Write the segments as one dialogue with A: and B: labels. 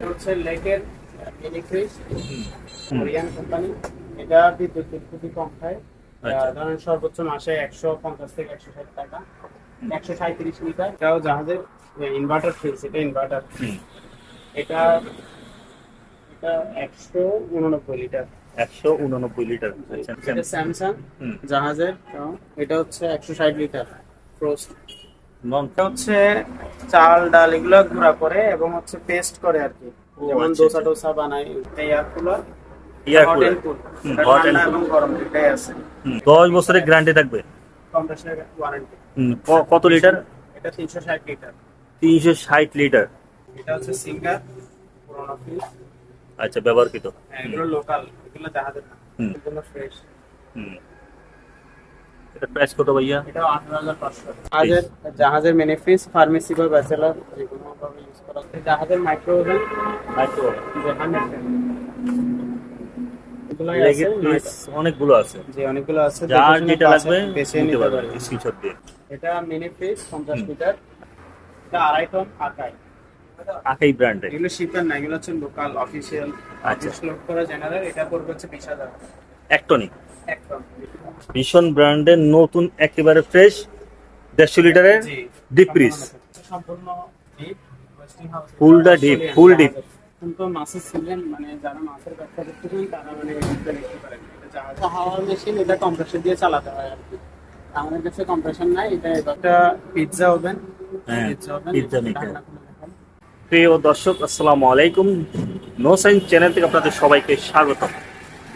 A: হচ্ছে লেকের fridge Korean company এটা বিদ্যুৎ খুবই কম খায়।
B: আচ্ছা।
A: ধরেন সর্বোচ্চ মাসে একশো পঞ্চাশ থেকে একশো ষাট টাকা। একশো সাঁত্রিশ লিটার। এটাও জাহাজের ইনভার্টার ফ্রিজ এটা ইনভার্টার এটা এটা একশো উননব্বই লিটার।
B: একশো উননব্বই লিটার। আচ্ছা
A: এটা স্যামসাং জাহাজের। এটা হচ্ছে একশো ষাট লিটার। ফ্রোস্ট
B: নন
A: হচ্ছে চাল ডাল এগুলো গুঁড়া করে এবং হচ্ছে পেস্ট করে আর কি। যেমন
B: আচ্ছা,
A: দোসা
B: আচ্ছা।
A: টোসা বানাই air cooler
B: air
A: hot
B: cooler
A: and cool
B: hmm, hot and
A: এবং গরম
B: দশ বছরের গ্যারান্টি থাকবে? কত লিটার?
A: এটা তিনশো ষাট লিটার।
B: তিনশো ষাট লিটার।
A: এটা হচ্ছে সিঙ্গার পুরোনো ফ্রিজ
B: আচ্ছা ব্যবহারকৃত।
A: এগুলো লোকাল এগুলো জাহাজের না। Fresh
B: hmm. এটা প্রাইস কত ভাইয়া?
A: এটা আঠারো হাজার পাঁচশো। জাহাজের জাহাজের মিনি ফ্রিজ ফার্মেসি বা ব্যাচেলার যে ভাবে ইউজ করা যায়। জাহাজের মাইক্রো ওভেন যে হান্ড্রেড এগুলোই আছে
B: অনেকগুলো আছে।
A: যে অনেকগুলো আছে।
B: যার যেটা লাগবে
A: বেছে
B: নিতে পারবে স্ক্রিনশট দিয়ে।
A: এটা মিনি লিটার এটা আড়াই টন আকাই
B: আকাই ব্র্যান্ডের
A: এগুলো শিপের না এগুলো হচ্ছে লোকাল অফিসিয়াল
B: আচ্ছা।
A: লোড করা জেনারেল এটা পড়বে হচ্ছে বিশ হাজার।
B: একটনি
A: এক টন
B: ভীষণ ব্র্যান্ডের নতুন একেবারে ফ্রেশ দেড়শো লিটারের ডিপ ফ্রিজ
A: সম্পূর্ণ ডিপ ওয়েস্টিং হাউস
B: Fullটা deep, full deep।
A: কিন্তু মাছের সিজন মানে যারা মাছের ব্যবসা করতে চান তারা মানে এটা দেখতে পারেন। এটা হাওয়ার মেশিন এটা কম্প্রেসর দিয়ে চালাতে হয় আর কি। আমাদের কাছে কম্প্রেশন নাই এটা একটা পিৎজা ওভেন
B: হ্যাঁ,
A: পিৎজা ওভেন।
B: প্রিয় দর্শক আসসালামু আলাইকুম। নো সাইন্স চ্যানেল থেকে আপনাদের সবাইকে স্বাগত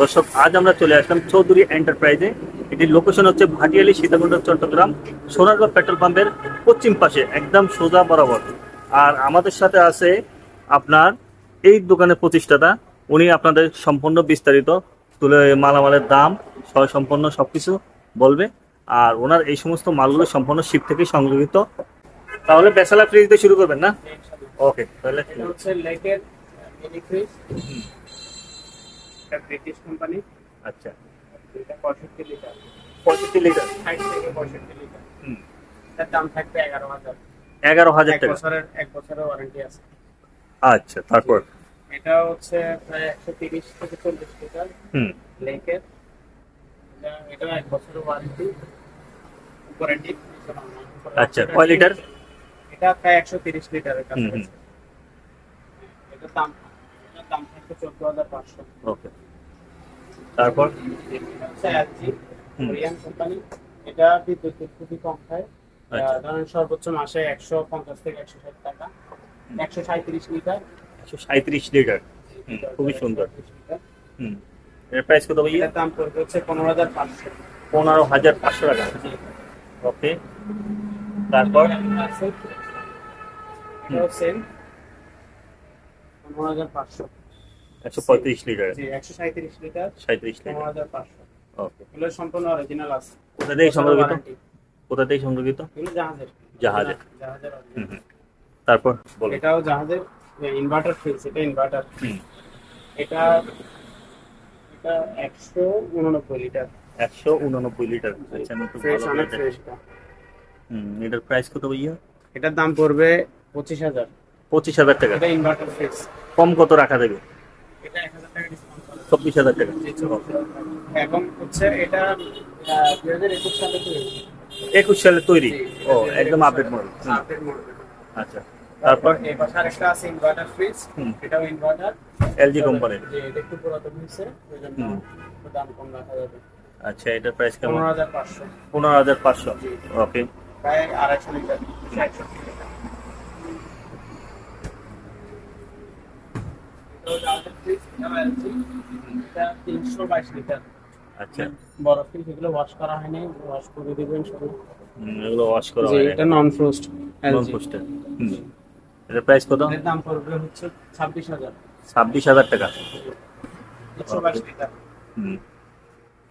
B: দর্শক আজ আমরা চলে আসলাম চৌধুরী এন্টারপ্রাইজে এটির লোকেশন হচ্ছে ভাটিয়ালি সীতাকুণ্ড চট্টগ্রাম। সোনারগাঁও পেট্রোল পাম্পের পশ্চিম পাশে একদম সোজা বরাবর। আর আমাদের সাথে আছে আপনার এই দোকানের প্রতিষ্ঠাতা। উনি আপনাদের সম্পূর্ণ বিস্তারিত তুলে মালামালের দাম সহ সম্পূর্ণ সবকিছু বলবে। আর ওনার এই সমস্ত মালগুলো সম্পূর্ণ শিপ থেকে সংগৃহীত। তাহলে বেসালা ফ্রিজ দিয়ে শুরু করবেন না? ওকে তাহলে
A: হচ্ছে লেকের এটা ব্রিটিশ কোম্পানি
B: আচ্ছা।
A: এটা পঁয়ষট্টি লিটার।
B: পঁয়ষট্টি লিটার?
A: ষাট থেকে পঁয়ষট্টি লিটার।
B: হুম।
A: এটার দাম থাকবে এগারো হাজার।
B: এগারো হাজার টাকা।
A: বছরের এক বছরের ওয়ারেন্টি আছে।
B: আচ্ছা তারপর?
A: এটা হচ্ছে প্রায় একশো তিরিশ থেকে চল্লিশ লিটার।
B: হুম।
A: লেকের। এটা এক বছরের ওয়ারেন্টি ওয়ারেন্টি
B: আচ্ছা কয় লিটার?
A: এটা প্রায় একশো তিরিশ লিটারের
B: হুম।
A: এটার দাম চোদ্দ হাজার পাঁচশো।
B: ওকে। তারপর?
A: এটা হচ্ছে এলজি
B: হুম।
A: কোরিয়ান কোম্পানি এটা বিদ্যুৎ বিল খুবই কম খায়।
B: আচ্ছা।
A: ধরেন সর্বোচ্চ মাসে একশো পঞ্চাশ থেকে একশো ষাট টাকা। একশো সাঁত্রিশ লিটার।
B: একশো সাঁত্রিশ লিটার। খুবই সুন্দর। হুম। এর প্রাইস কত ভাইয়া?
A: দাম পড়বে হচ্ছে পনেরো হাজার পাঁচশো।
B: পনেরো হাজার পাঁচশো টাকা। ওকে। তারপর?
A: সেম পনেরো হাজার পাঁচশো।
B: একশো পঁয়ত্রিশ লিটার।
A: জি একশো সাঁত্রিশ লিটার
B: সাঁত্রিশ লিটার।
A: হাজার পাঁচশো।
B: ওকে
A: এগুলো সম্পূর্ণ অরিজিনাল আছে।
B: কোথা থেকে সংগ্রহীত? কোথা থেকে
A: এগুলো জাহাজের।
B: জাহাজের।
A: জাহাজের
B: তারপর বলো।
A: এটাও জাহাজের ইনভার্টার ফ্রিজ এটা ইনভার্টার এটা এটা একশো উননব্বই লিটার।
B: একশো উননব্বই লিটার। আচ্ছা
A: ফ্রেশ অনেক ফ্রেশ
B: হুম এটার প্রাইস কত ভাইয়া?
A: এটার দাম পড়বে পঁচিশ হাজার।
B: পঁচিশ হাজার টাকা।
A: এটা ইনভার্টার ফ্রিজ
B: কম কত রাখা যাবে
A: এটা এক হাজার টাকা ডিসকাউন্ট করা
B: চব্বিশ হাজার টাকা।
A: এবং হচ্ছে এটা একুশ সালে তৈরি
B: ও একদম আপডেট মডেল আচ্ছা তারপর?
A: এই পাশে আরেকটা আছে ইনভার্টার ফ্রিজ এটাও ইনভার্টার
B: এলজি কোম্পানির
A: যে এটা একটু পুরাতন হয়েছে ওই জন্য
B: হুম।
A: দাম কম রাখা যাবে।
B: আচ্ছা এটার প্রাইস কেমন?
A: পনেরো হাজার পাঁচশো।
B: ওকে।
A: প্রায় আড়াইশো লিটার। LG, এটা তিনশো বাইশ লিটার
B: আচ্ছা।
A: বড় ফ্রিজ এগুলো ওয়াশ করা হয়নি ওয়াশ করে দিবেন সব
B: এগুলো ওয়াশ করা
A: এটা নন ফ্রোস্ট
B: নন হুম প্রাইস কত?
A: এর দাম পড়বে হচ্ছে ছাব্বিশ হাজার।
B: ছাব্বিশ হাজার টাকা।
A: একশো বাইশ লিটার।
B: হুম।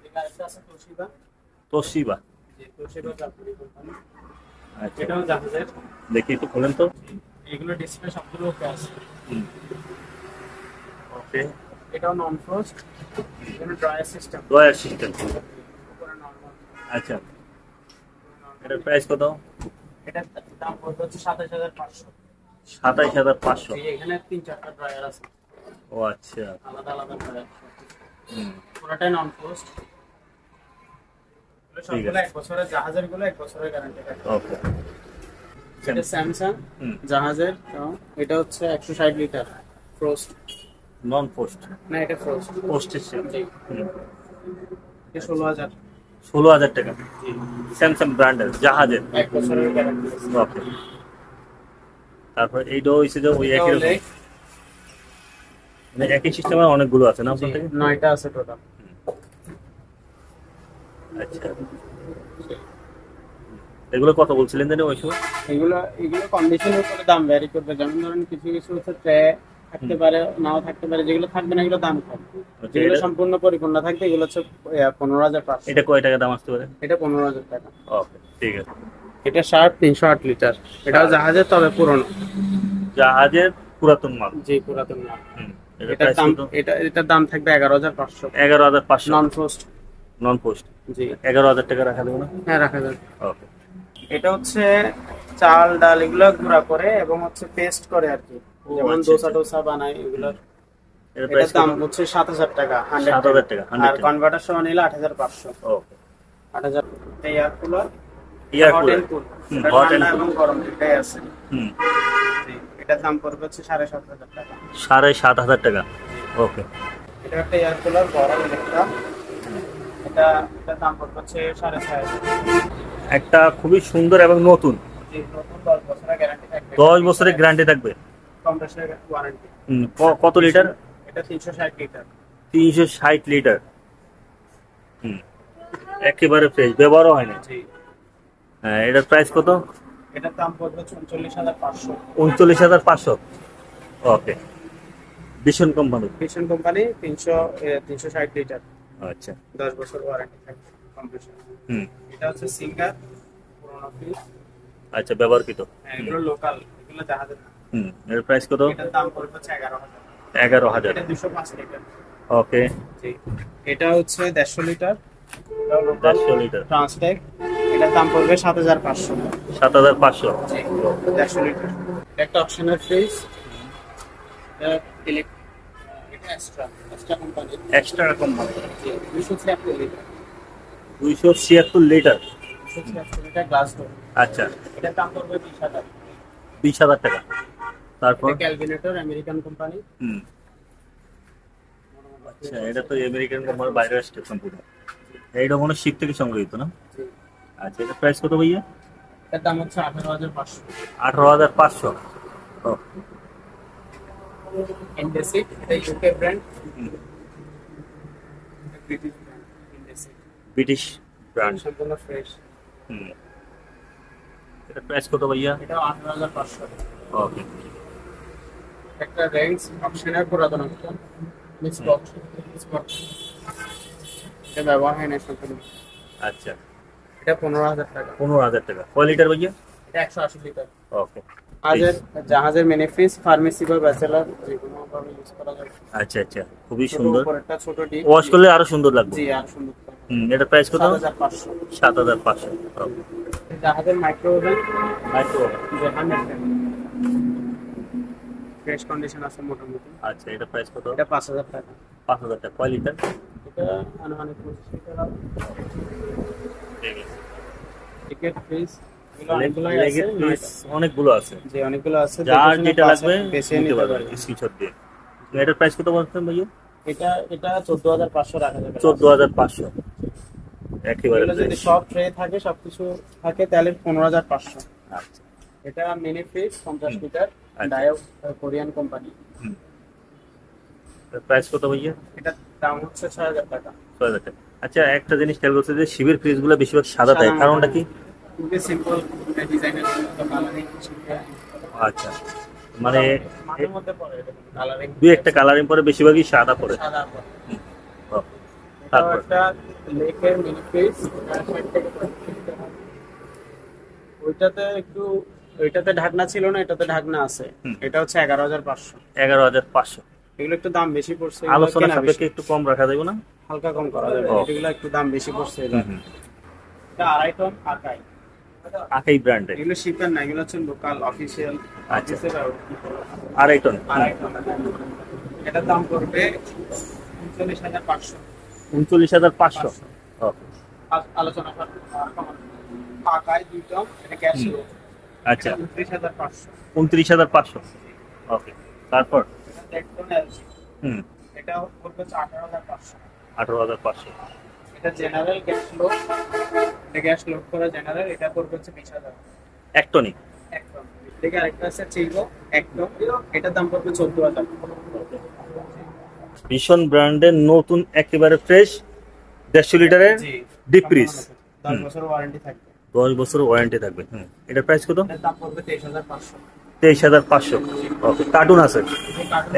A: এটা আছে তোশিবা।
B: তোশিবা।
A: যে তোশিবা কোম্পানি।
B: আচ্ছা।
A: এটাও জাহাজের।
B: দেখি একটু খোলেন তো।
A: এগুলো ডিসপ্লে সবগুলো ওকে আছে।
B: হুম। ওকে
A: এটাও নন ফ্রোস্ট এখানে ড্রায়ার সিস্টেম
B: ড্রয়ার সিস্টেম
A: উপরে নর্মাল
B: আচ্ছা। এটার প্রাইস কত?
A: এটার দাম পড়বে হচ্ছে সাতাশ হাজার পাঁচশো।
B: সাতাইশ হাজার পাঁচশো।
A: এখানে তিন চারটা ড্রয়ার আছে।
B: ও আচ্ছা।
A: আলাদা আলাদা ড্রয়ার
B: হুম,
A: পুরোটাই নন বছরের জাহাজেরগুলো এক বছরের গ্যারান্টি
B: ওকে
A: এটা স্যামসাং জাহাজের এটা হচ্ছে একশো ষাট লিটার ফ্রোস্ট
B: নন পোস্ট
A: না এটা ফ্রোস্ট
B: পোস্টের
A: ষোলো হাজার।
B: ষোলো হাজার টাকা। স্যামসাং ব্র্যান্ডের জাহাজের।
A: এক বছরের গ্যারান্টি আছে।
B: ওকে তারপর এইটাও হয়েছে যে ওই একই রকম মানে একই সিস্টেমের অনেকগুলো আছে না আপনার থেকে
A: নয়টা আছে টোটাল
B: আচ্ছা। এগুলো কত বলছিলেন জানি ওই সময়?
A: এগুলো এগুলো কন্ডিশনের উপরে দাম ভ্যারি করবে। যেমন ধরেন কিছু কিছু হচ্ছে থাকতে পারে নাও থাকতে পারে যেগুলো থাকবে না এগুলো দাম কম।
B: আচ্ছা,
A: যেগুলো সম্পূর্ণ পরিপূর্ণ থাকবে এগুলো হচ্ছে পনেরো হাজার পাঁচশো।
B: এটা কয় টাকা দাম আসতে পারে?
A: এটা পনেরো হাজার টাকা।
B: ওকে ঠিক আছে।
A: এটা শার্ট তিনশো আট লিটার। এটাও জাহাজের তবে পুরনো।
B: জাহাজের পুরাতন মাল।
A: জি পুরাতন
B: এটা
A: এটার দাম এটা এটার দাম থাকবে এগারো হাজার পাঁচশো।
B: এগারো হাজার পাঁচশো।
A: নন ফ্রোস্ট
B: নন পোস্ট
A: জি।
B: এগারো হাজার টাকা রাখা দেবো না?
A: হ্যাঁ রাখা যাবে।
B: ওকে।
A: এটা হচ্ছে চাল ডাল এগুলো গুঁড়া করে এবং হচ্ছে পেস্ট করে আর কি। দোসা। টোসা বানায় এগুলো
B: এটার
A: এটার দাম হচ্ছে সাত হাজার টাকা
B: 7,000 টাকা,
A: আর কনভার্টার সময় নিলে আট হাজার পাঁচশো। আট হাজার air cooler
B: air
A: hot and cool
B: hmm, hot and cool।
A: এবং গরম দুটাই আছে।
B: হুম।
A: এটার দাম পড়বে হচ্ছে সাড়ে সাত হাজার টাকা।
B: সাড়ে সাত হাজার টাকা। ওকে
A: এটা একটা এয়ার কুলার বড় ইলেকট্রা এটা এটার দাম পড়বে হচ্ছে সাড়ে ছয়
B: একটা খুবই সুন্দর এবং নতুন।
A: নতুন দশ বছরের গ্যারান্টি থাকবে।
B: দশ বছরের গ্যারান্টি থাকবে।
A: কম্প্রেসার ওয়ারেন্টি
B: কত লিটার
A: এটা তিনশো ষাট লিটার
B: তিনশো ষাট লিটার হুম একেবারে ফ্রেশ ব্যবহারও হয় না।
A: জি।
B: হ্যাঁ এটার প্রাইস কত?
A: এটার দাম পড়বে উনচল্লিশ হাজার পাঁচশো।
B: উনচল্লিশ হাজার পাঁচশো। ওকে ভীষণ কোম্পানি
A: ফিশন কোম্পানি তিনশো তিনশো ষাট লিটার
B: আচ্ছা।
A: দশ বছর ওয়ারেন্টি থাকবে কম্প্রেসার
B: হুম।
A: এটা হচ্ছে সিঙ্গার পুরোনো পিস
B: আচ্ছা ব্যবহারকৃত।
A: এগুলো লোকাল এগুলো জাহাজের না।
B: হুম এর প্রাইস কত?
A: এটার দাম পড়বে হচ্ছে এগারো হাজার।
B: এগারো হাজার।
A: এটা দুশো পাঁচ লিটার।
B: ওকে।
A: জি। এটা হচ্ছে দেড়শো লিটার।
B: দেড়শো লিটার।
A: ট্রান্সটেক এটার দাম পড়বে সাত হাজার পাঁচশো।
B: সাত হাজার পাঁচশো।
A: দেড়শো লিটার। একটা অপশনের ফ্রিজ এটা ইলেক- এক্সট্রা কোম্পানি
B: কোম্পানি
A: ছিয়াত্তর লিটার।
B: দুইশো ছিয়াত্তর লিটার। আচ্ছা।
A: এটার দাম পড়বে বিশ হাজার।
B: বিশ হাজার টাকা। তারপর?
A: এটা ক্যালভিনেটর আমেরিকান কোম্পানি
B: হুম। আচ্ছা এটা তো আমেরিকান কোম্পানির বাইরে আসছে কম্পিউটার এইটা মনে শিপ থেকে সংগ্রহিত না? আচ্ছা এটা প্রাইস কত ভাইয়া?
A: এটার দাম হচ্ছে আঠারো হাজার পাঁচশো।
B: আঠারো হাজার পাঁচশো। ও।
A: ইন্ডেসিক এটা UK brand British brand
B: British brand
A: সম্পূর্ণ ফ্রেশ
B: হুম। এটা প্রাইস কত ভাইয়া?
A: এটাও আঠারো হাজার পাঁচশো।
B: ওকে
A: একটা রেঞ্জ অপশনের পুরাতন অপশন মিক্স বক্স বক্স এটা ব্যবহার হয় না সম্পূর্ণ
B: আচ্ছা।
A: এটা পনেরো হাজার টাকা।
B: পনেরো হাজার টাকা। কয় লিটার ভাইয়া?
A: এটা একশো আশি লিটার
B: ওকে
A: জাহাজের জাহাজের মেনে ফ্রিজ ফার্মেসি বা ব্যাচেলার যে কোনো ভাবে ইউজ করা যাবে
B: আচ্ছা আচ্ছা। খুবই সুন্দর।
A: উপর একটা ছোট ডিপ
B: ওয়াশ করলে আরও সুন্দর লাগবে।
A: জি আর সুন্দর
B: হুম এটা প্রাইস কত?
A: সাত হাজার পাঁচশো।
B: সাত হাজার পাঁচশো।
A: জাহাজের মাইক্রো ওভেন
B: মাইক্রো
A: যে হান্ড্রেড ফ্রেশ কন্ডিশন আছে মোটামুটি।
B: আচ্ছা এটা প্রাইস কত?
A: এটা পাঁচ হাজার টাকা।
B: পাঁচ হাজার টাকা। কয় লিটার
A: এটা আনুমানিক পঁচিশ লিটার হবে।
B: ঠিক আছে।
A: টিকেট
B: পিস অনেকগুলো আছে।
A: যে অনেকগুলো আছে।
B: যার যেটা লাগবে
A: বেছে
B: নিতে পারবে স্ক্রিনশট দিয়ে। এটার প্রাইস কত বলছেন ভাইয়া?
A: এটা এটা চোদ্দ হাজার পাঁচশো রাখা যাবে
B: চোদ্দ হাজার পাঁচশো। একেবারে
A: যদি সব ট্রে থাকে সবকিছু থাকে তাহলে পনেরো হাজার পাঁচশো।
B: আচ্ছা।
A: এটা মিনি ফ্রিজ পঞ্চাশ লিটার কোরিয়ান কোম্পানি
B: প্রাইস কত ভাইয়া
A: এটার দাম হচ্ছে ছয় হাজার টাকা।
B: ছয় হাজার টাকা। আচ্ছা একটা জিনিস খেয়াল করছে যে শিবের ফ্রিজগুলো বেশিরভাগ সাদা
A: সাদা
B: কারণটা কি?
A: খুবই সিম্পল ডিজাইনের কালারিং
B: আচ্ছা। মানে দুই একটা কালারিং পরে বেশিরভাগই সাদা পরে। তারপর?
A: ওইটাতে একটু ওইটাতে ঢাকনা ছিল না এটাতে ঢাকনা আছে। এটা হচ্ছে এগারো হাজার পাঁচশো।
B: এগারো হাজার পাঁচশো।
A: এগুলো একটু দাম বেশি পড়ছে
B: আলোচনা। সাপেক্ষে একটু কম রাখা যাবে না?
A: হালকা কম করা যাবে এগুলো একটু দাম বেশি পড়ছে। এটা আড়াই টন আকাই।
B: আকাই ব্র্যান্ডের
A: এগুলো শিপের না এগুলো হচ্ছে লোকাল অফিসিয়াল
B: আচ্ছা। আড়াই টন
A: আড়াই টন এটার দাম পড়বে উনচল্লিশ হাজার পাঁচশো।
B: উনচল্লিশ হাজার পাঁচশো।
A: আলোচনা পাকায় দুই টন এটা গ্যাস
B: আচ্ছা।
A: উনত্রিশ হাজার পাঁচশো।
B: ওকে তারপর? হুম।
A: এটা আঠারো হাজার পাঁচশো।
B: আঠারো হাজার পাঁচশো
A: এটা জেনারেল গ্যাস লোড এটা গ্যাস লোড করা জেনারেল এটা পড়বে হচ্ছে বিশ হাজার
B: এক টনই
A: একদম এদিকে আরেকটা আছে এটার দাম পড়বে চোদ্দ হাজার
B: ভীষণ ব্র্যান্ডের নতুন একেবারে ফ্রেশ দেড়শো লিটারের ডিপ্রিস
A: দশ। বছর ওয়ারেন্টি থাকবে।
B: দশ বছর ওয়ারেন্টি থাকবে। হুম। এটার প্রাইস কত
A: তেইশ হাজার পাঁচশো।
B: ওকে কার্টুন আছে।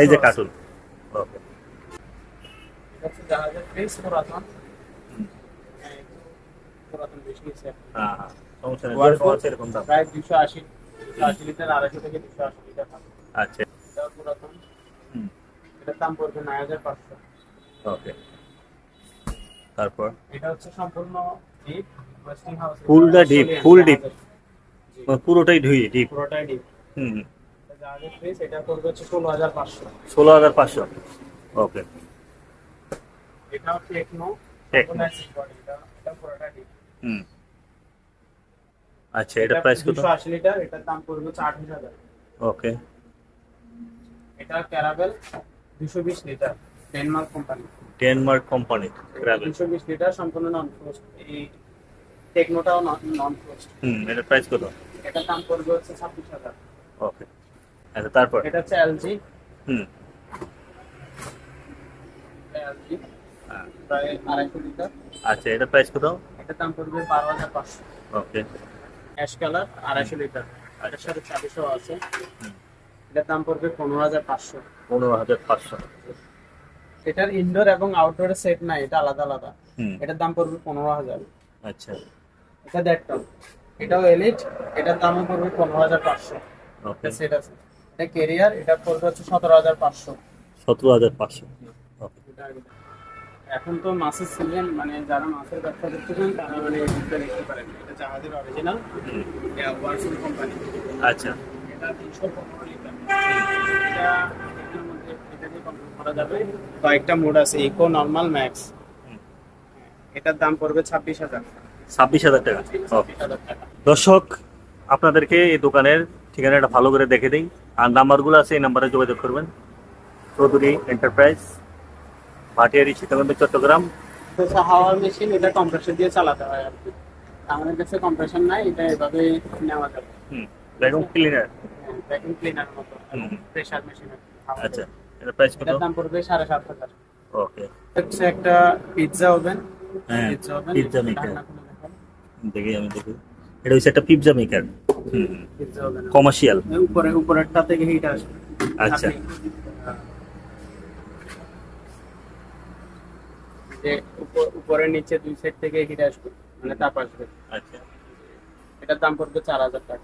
B: এই যে কার্টুন ওকে
A: হ্যাঁ,
B: হ্যাঁ। আচ্ছা।
A: পুরাতন।
B: হুম।
A: এটার দাম পড়বে নয় হাজার পাঁচশো।
B: ওকে তারপর?
A: এটা হচ্ছে সম্পূর্ণ ডিপ
B: Full-টা deep, full deep। পুরোটাই ধুই ঠিক
A: পুরোটাই ডিপ
B: হুম
A: এটা হচ্ছে ষোলো হাজার পাঁচশো।
B: ষোলো হাজার পাঁচশো। ওকে
A: এটাও টেকনো
B: Tecno।
A: এটা পুরোটা ডিপ
B: হুম। আচ্ছা এটা প্রাইস কত?
A: লিটার এটার দাম পড়বে হচ্ছে আঠাশ হাজার।
B: ওকে
A: এটা ক্যারাবেল দুশো বিশ litre Denmark company
B: Denmark company
A: দুশো বিশ লিটার সম্পূর্ণ নন ফ্রোস্ট এই টেকনোটাও নন ফ্রোস্ট
B: হুম এটার প্রাইস কত?
A: এটার দাম পড়বে হচ্ছে ছাব্বিশ হাজার।
B: ওকে আচ্ছা তারপর?
A: এটা হচ্ছে এলজি
B: হুম।
A: এলজি
B: হ্যাঁ।
A: প্রায় আড়াইশো লিটার।
B: আচ্ছা এটার প্রাইস কত?
A: এটার দাম পড়বে বারো হাজার পাঁচশো।
B: ওকে
A: অ্যাশ কালার আড়াইশো লিটার। এটার সাথে চারশো আছে। এটার দাম পড়বে পনেরো হাজার পাঁচশো।
B: পনেরো হাজার পাঁচশো।
A: এটার ইনডোর এবং আউটডোর সেট নাই এটা আলাদা আলাদা।
B: হুম।
A: এটার দাম পড়বে পনেরো হাজার।
B: আচ্ছা।
A: এটা দেড় টন এটাও এলিট এটার দামও পড়বে পনেরো হাজার পাঁচশো। সেট আছে। এটা কেরিয়ার এটা পড়বে হচ্ছে সতেরো হাজার পাঁচশো।
B: সতেরো হাজার পাঁচশো।
A: এখন তো মাছের সিজন মানে যারা মাছের ব্যবসা করতে চান তারা মানে এটা দেখতে পারেন। এটা জাহাজের অরিজিনাল ওয়ার্সুল কোম্পানি
B: আচ্ছা।
A: এটা তিনশো পনেরো লিটার। এটা এটার মধ্যে এটা দিয়ে কন্ট্রোল করা যাবে। কয়েকটা মোড আছে ইকো নর্মাল ম্যাক্স এটার দাম পড়বে ছাব্বিশ হাজার।
B: ছাব্বিশ হাজার টাকা। দর্শক আপনাদেরকে এই দোকানের ঠিকানাটা ভালো করে দেখে দিই। আর নাম্বারগুলো আছে এই নাম্বারে যোগাযোগ করবেন। চৌধুরী এন্টারপ্রাইজ ভাটিয়ারি সীতাকুণ্ড চট্টগ্রাম।
A: হাওয়ার মেশিন এটা কম্প্রেসার দিয়ে চালাতে হয় আর কি। আমাদের কাছে কম্প্রেসার নাই এটা এভাবে নেওয়া যাবে।
B: হুম ভ্যাকুম ক্লিনার
A: ভ্যাকুম ক্লিনার মতো। প্রেসার মেশিন
B: আচ্ছা এটা প্রাইস কত?
A: দাম পড়বে সাড়ে সাত হাজার।
B: ওকে
A: হচ্ছে একটা পিৎজা ওভেন
B: হ্যাঁ
A: পিৎজা
B: মেকার দেখি আমি দেখি। এটা হচ্ছে একটা পিৎজা মেকার কমার্শিয়াল
A: উপরে উপরেরটা থেকে হিট আসবে।
B: আচ্ছা।
A: যে উপর- উপরে নিচে দুই সাইড থেকে হিট আসবে মানে তাপ আসবে।
B: আচ্ছা।
A: এটার দাম পড়বে চার হাজার টাকা।